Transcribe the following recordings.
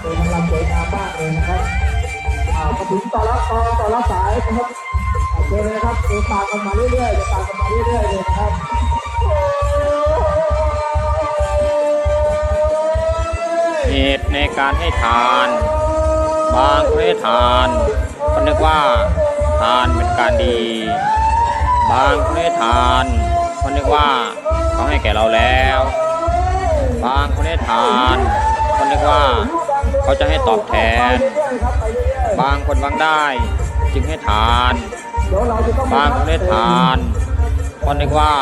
เป็นนางรำสวยงามมากเลยนะครับอ่ามาถึงต่อละต่อต่อละสายนะครับโอเคเลยนะครับเดินตามกันมาเรื่อยๆเดินตามกันมาเรื่อยๆเลยนะครับเหตุในการให้ทาน บางคนให้ทานก็นึกว่าทานเป็นการดี บางคนให้ทานก็นึกว่าเขาให้แก่เราแล้ว บางคนให้ทานก็นึกว่า เขาจะให้ตอบแทน บางคนหวังได้ จึงให้ทาน บางคนให้ทานก็นึกว่า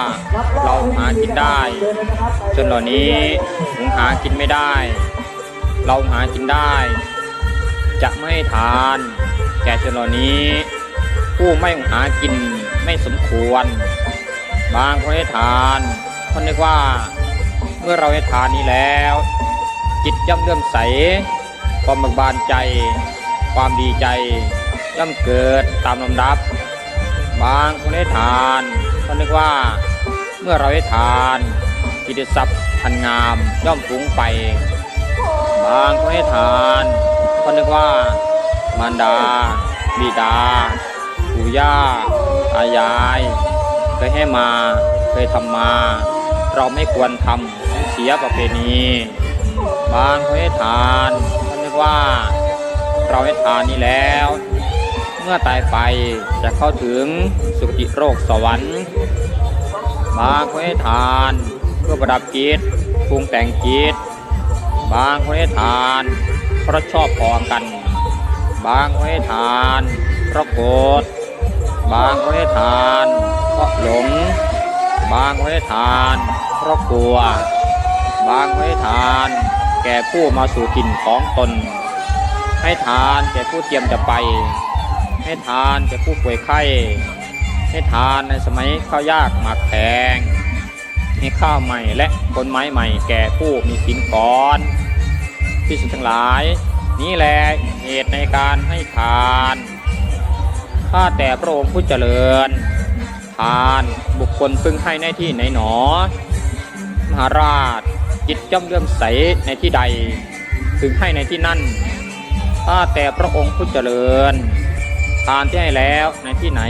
เราหากินได้จนเหล่านี้หุงหากินไม่ได้ เราหากินได้ จะไม่ให้ทานแก่ชนเหล่านี้ ผู้ไม่หุงหากินไม่สมควร บางคนให้ทานคนนึกว่า เมื่อเราให้ทานนี้แล้ว จิตย่อมเลื่อมใส ความบิกบานใจ ความดีใจย่อมเกิดตามลำดับ บางคนให้ทานก็นึกว่าเมื่อเราให้ทานกิตติศัพย์พันงามย่อมฟุ้งไป บางคนให้ทานก็นึกว่ามารดา บิดาปู่ย่าตายาย เคยให้มาเคยทำมา เราไม่ควรทำเสียประเพณี บางคนให้ทาน ว่า เราให้ทานนี้แล้ว เมื่อตายไปจะเข้าถึงสุคติโรคสวรรค์บางคนให้ทานเพื่อประดับจิตปรุงแต่งจิตบางคนให้ทานเพราะชอบพอกัน บางคนให้ทานเพราะโกรธบางคนให้ทานเพราะหลง บางคนให้ทานเพราะกลัว บางคนให้ทาน แก่ผู้มาสู่ถิ่นของตน ให้ทานแก่ผู้เตรียมจะไป ให้ทานแก่ผู้ป่วยไข้ ให้ทานในสมัยข้าวยากหมากแพงให้ข้าวใหม่และคนไม้ใหม่แก่ผู้มีสินก่อนที่สุทั้งหลาย นี่แหละเหตุในการให้ทานข้าแต่พระองค์ผู้เจริญ ทานบุคคลพึงให้ในที่ไหนหนอ มหาราช จิตย่อมเลื่อมใสในที่ใดพึงให้ในที่นั่นข้าแต่พระองค์ผู้เจริญ ทานที่ให้แล้วในที่ไหน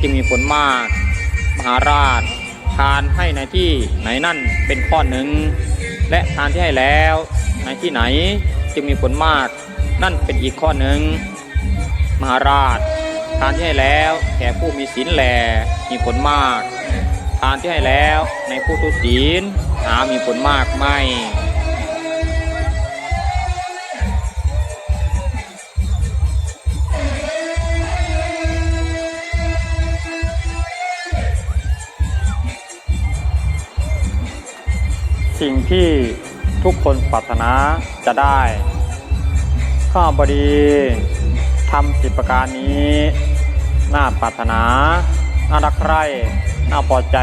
จึงมีผลมาก มหาราช ทานให้ในที่ไหนนั่นเป็นข้อหนึ่ง และทานที่ให้แล้วในที่ไหนจึงมีผลมาก นั่นเป็นอีกข้อหนึ่ง มหาราช ทานที่ให้แล้วแก่ผู้มีศีลแหลมีผลมาก ทานที่ให้แล้วในผู้ทุศีล หามีผลมากไหมสิ่งที่ทุกคนปรารถนาจะได้ข้าบดีทำสิบประการนี้ น่าปรารถนา น่ารักใคร่ น่าพอใจ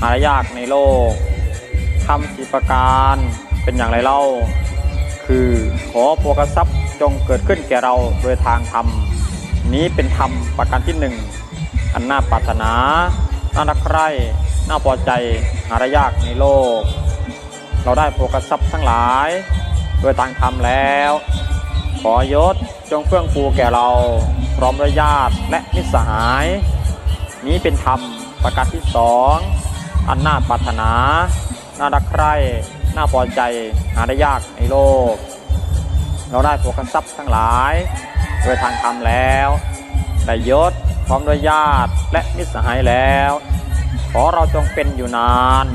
หายากในโลก ทำสิบประการเป็นอย่างไรเล่า คือขอโภกทรัพย์จงเกิดขึ้นแก่เราโดยทางธรรม นี้เป็นธรรมประการที่หนึ่งอันน่าปรารถนา น่ารักใคร่น่าพอใจหายากในโลก เราได้โภกทรัพย์ทั้งหลาย โดยทางธรรมแล้ว ขอยศจงเฟื่องฟูแก่เราพร้อมด้วยญาติและมิตรสหาย นี้เป็นธรรมประการที่สองอันน่าปรารถนา น่ารักใคร่น่าพอใจหาได้ยากในโลก เราได้โภกทรัพย์ทั้งหลายโดยทางธรรมแล้วได้ยศพร้อมด้วยญาติและมิตรสหายแล้ว ขอเราจงเป็นอยู่นาน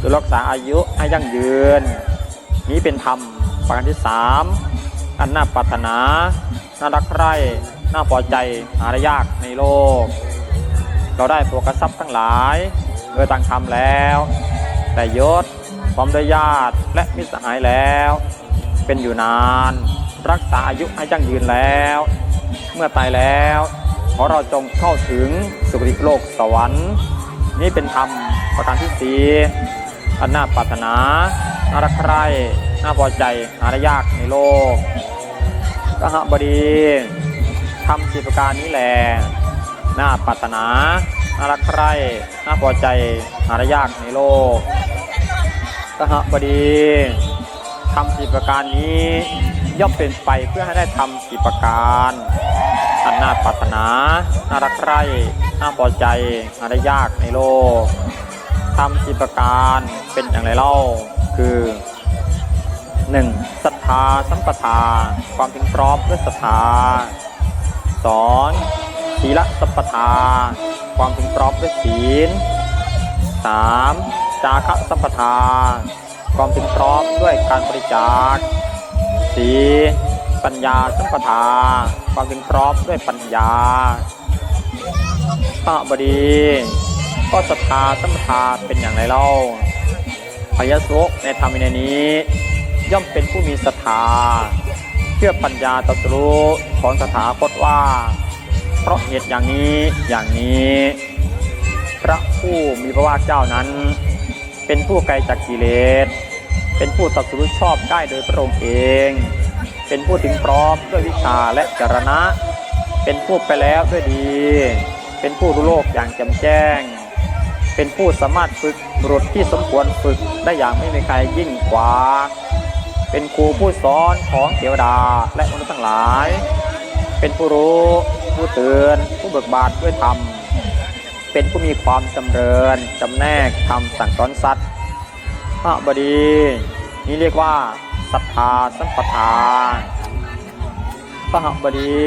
ดยรักษาอายุให้ยั่งยืน นี้เป็นธรรมประการที่สามอันน่าปรารถนาน่ารักใคร่น่าพอใจหาได้ยากในโลก เราได้โภกทรัพย์ทั้งหลายโดยทางธรรมแล้ว แต่ยศพร้อมด้วยญาติและมิตรสหายแล้ว เป็นอยู่นาน รักษาอายุให้ยั่งยืนแล้ว เมื่อตายแล้วขอเราจงเข้าถึงสุคติโลกสวรรค์ นี่เป็นธรรมประการที่สีอันน่าปรารถนาน่ารักใคร่น่าพอใจหาได้ยากในโลกกหบดีทำสิบประการนี้แหละน่าปรารถนา น่ารักใคร่น่าพอใจหาได้ยากในโลกกหบดีทำสิประการนี้ย่อมเป็นไปเพื่อให้ได้ทำสี่ประการอันน่าปรารถนาน่ารักใคร่น่าพอใจหาได้ยากในโลกทำสี่ประการเป็นอย่างไรเล่า คือ 1. ศรัทธาสัมปทา ความถึงพร้อมด้วยศรัทธา 2. ศีลสัมปทา ความถึงพร้อมด้วยศีล 3. จาคะสัมปทา ความถึงพร้อมด้วยการบริจาค 4. ปัญญาสัมปทา ความถึงพร้อมด้วยปัญญาพระบดีก็ศรัทธาสัมปทาเป็นอย่างไรเล่าพยสุในธรรมวินัยนี้ ย่อมเป็นผู้มีศรัทธาเชื่อปัญญาตรัสรู้ของสถาคตว่า เพราะเหตุอย่างนี้อย่างนี้ พระผู้มีพระภาคเจ้านั้น เป็นผู้ไกลจากกิเลสเป็นผู้ตรัสรู้ชอบได้โดยพระองค์เอง เป็นผู้ถึงพร้อมด้วยวิชาและจรณะ เป็นผู้ไปแล้วด้วยดี เป็นผู้รู้โลกอย่างแจ่มแจ้ง เป็นผู้สามารถฝึกบุรุษที่สมควรฝึกได้อย่างไม่มีใครยิ่งกว่า เป็นครูผู้สอนของเทวดาและมนุษย์ทั้งหลาย เป็นผู้รู้ ผู้เตือนผู้เบิกบานด้วยธรรม เป็นผู้มีความจำเริญจำแนกทำสั่งสอนสัตว์พระบดี นี่เรียกว่าศรัทธาสัมปทาพระบดี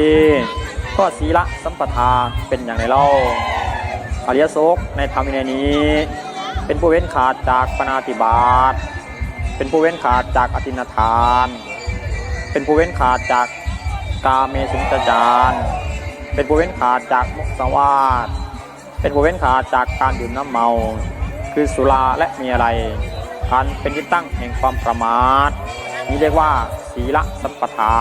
ก็ศีละสัมปทาเป็นอย่างไรเล่าอริยสงฆ์ในธรรมวินัยนี้ เป็นผู้เว้นขาดจากปณาติบาตเป็นผู้เว้นขาดจากอธินทาน เป็นผู้เว้นขาดจากกาเมสุมิจจาร เป็นผู้เว้นขาดจากมุสาวาทเป็นผู้เว้นขาดจากการดื่มน้ำเมา คือสุราและมีอะไรอันเป็นที่ตั้งแห่งความประมาทนี้เรียกว่า ศีลสัมปทา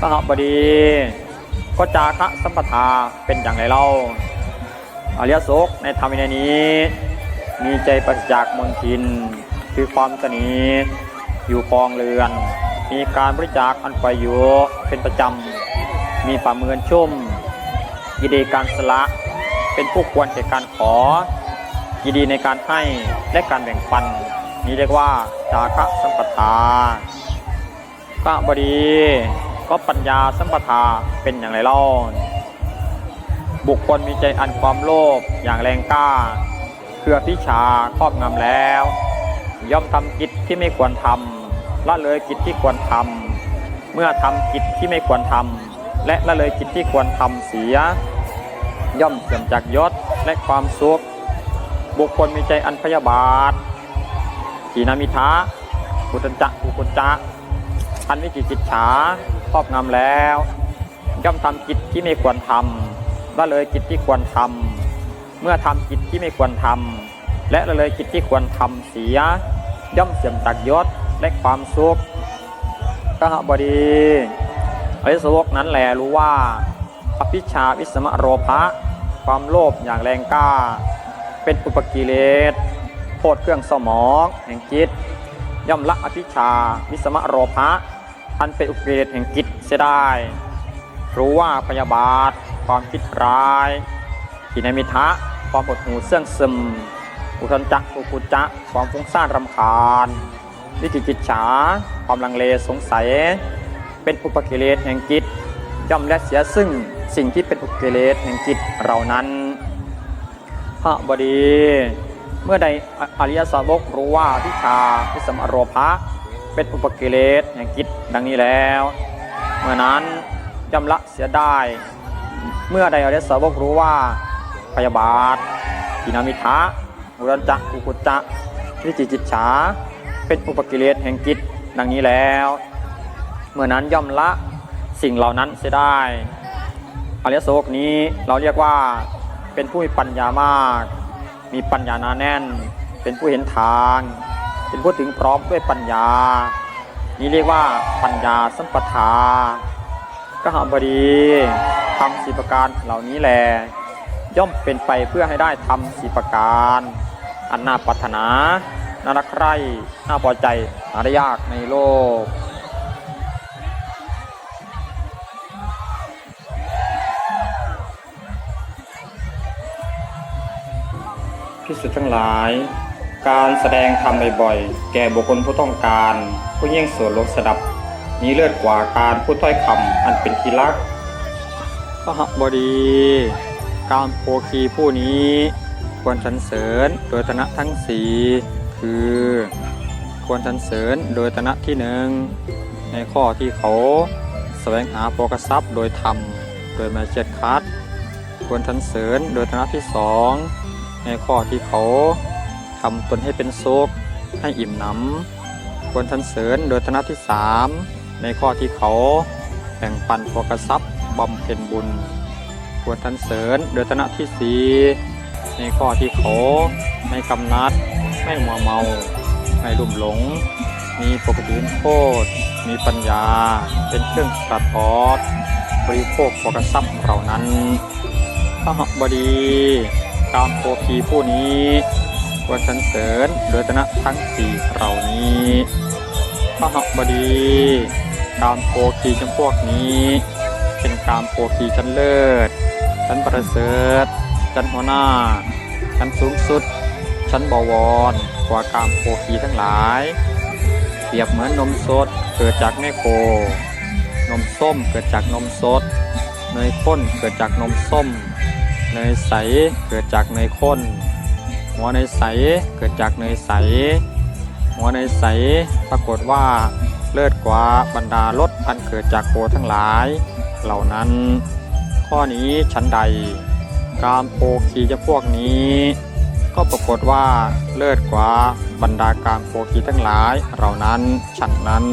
สหบดีก็จาคะสัมปทาเป็นอย่างไรเล่าอริยสงฆ์ในธรรมวินัยนี้ มีใจปราศจากมลทิน คือความสนิทอยู่คลองเรือน มีการบริจาคอันไปอยู่เป็นประจำ มีป่ามือนชุ่มยินดีการสละ เป็นผู้ควรแก่การขอ ยินดีในการให้และการแบ่งปัน นี้เรียกว่าจาคะสัมปทาก็บดี ก็ปัญญาสัมปทาเป็นอย่างไรเล่าบุคคลมีใจอันความโลภอย่างแรงกล้าเพื่อพิชาครอบงำแล้ว ย่อมทำกิจที่ไม่ควรทำละเลยกิจที่ควรทำเมื่อทำกิจที่ไม่ควรทำ และละเลยกิจที่ควรทำเสีย ย่อมเสื่อมจากยศและความสุข บุคคลมีใจอันพยาบาทขีนามิทะกุตจักุกุจจะอันวิจิกิจฉาครอบงำแล้ว ย่อมทำกิจที่ไม่ควรทำละเลยกิจที่ควรทำเมื่อทำกิจที่ไม่ควรทำและละเลยกิจที่ควรทำเสีย ย่อมเสื่อมจากยศและความสุขกหบดี อริสวกนั้นแหลรู้ว่าอภิชาวิสมะโรภะความโลภอย่างแรงกล้า เป็นอุปกิเลสโทษเครื่องสมองแห่งจิต ย่อมละอภิชาวิสมะโรภะอันเป็นอุปกิเลสแห่งจิตเสียได้ รู้ว่าพยาบาทความคิดร้ายกินมิทะความหดหูเสื่องซึม อุทนจักอุกุจจะความฟุ้งซ่านรำคาญ วิจิกิจฉาความลังเลสงสัย เป็นอุปกิเลสแห่งจิตย่อมและเสียซึ่งสิ่งที่เป็นอุปกิเลสแห่งจิตเรานั้น พระบดีเมื่อใดอริยสาวกรู้ว่าวิชาวิสมอโรภะเป็นอุปกิเลสแห่งจิตดังนี้แล้ว เมื่อนั้นย่อมละเสียได้ เมื่อใดอริยสาวกรู้ว่าพยาบาทกินามิทะอุรันจักอุกุจจะวิจิจิตฉาเป็นอุปกิเลสแห่งจิตดังนี้แล้ว เมื่อนั้นย่อมละสิ่งเหล่านั้นเสียได้อริยสกนี้เราเรียกว่าเป็นผู้มีปัญญามาก มีปัญญานาแน่น เป็นผู้เห็นทาง เป็นผู้ถึงพร้อมด้วยปัญญา นี้เรียกว่าปัญญาสัมปทาก็หาบดีทำสีประการเหล่านี้แล ย่อมเป็นไปเพื่อให้ได้ทำสีประการ อันน่าปรารถนา น่ารักใคร่น่าพอใจหาได้ยากในโลก พิสุทั้งหลาย การแสดงธรรมบ่อยๆ แก่บุคคลผู้ต้องการ ผู้ยิ่งส่วนลกสดับนี้เลิศกว่าการพูดถ้อยคำอันเป็นที่รักพระหบดี การโภคีผู้นี้ควรสรรเสริญโดยตนะทั้งสี่คือ ควรสรรเสริญโดยตนะที่หนึ่งในข้อที่เขาแสวงหาโภกทรัพย์โดยธรรม โดยม่เจ็ดคัดควรสรรเสริญโดยตนะที่สอง ในข้อที่เขาทำตนให้เป็นสุขให้อิ่มหนำควรสรรเสริญโดยตนะที่สามในข้อที่เขาแบ่งปันโภกรัพย์บำเพ็ญบุญ ควรสรรเสริญโดยตนะที่สี่ในข้อที่เขาไม่กำนัด ไม่มัวเมา ไม่ลุ่มหลง มีปกติโทษมีปัญญา เป็นเครื่องตัดทอดบริโภคโภกรัพย์เหล่านั้นพระบดี การโภคีผู้นี้ควรสรรเสริญโดยตนะทั้งสี่เหล่านี้พระหบดีการโภคีจำพวกนี้ เป็นการโภคีชั้นเลิศ ชั้นประเสริฐ ชั้นหัวหน้า ชั้นสูงสุด ชั้นบวรกว่าการโภคีทั้งหลาย เปรียบเหมือนนมสดเกิดจากแม่โคนมส้มเกิดจากนมสด เนยข้นเกิดจากนมส้ม เนยใสเกิดจากเนยข้น หัวเนยใสเกิดจากเนยใส หัวเนยใสปรากฏว่าเลิศกว่าบรรดารสอันเกิดจากโคทั้งหลาย เหล่านั้น ข้อนี้ชั้นใด การโภคีจะพวกนี้ ก็ปรากฏว่าเลิศกว่าบรรดาการโภคีทั้งหลายเหล่านั้นฉันนั้น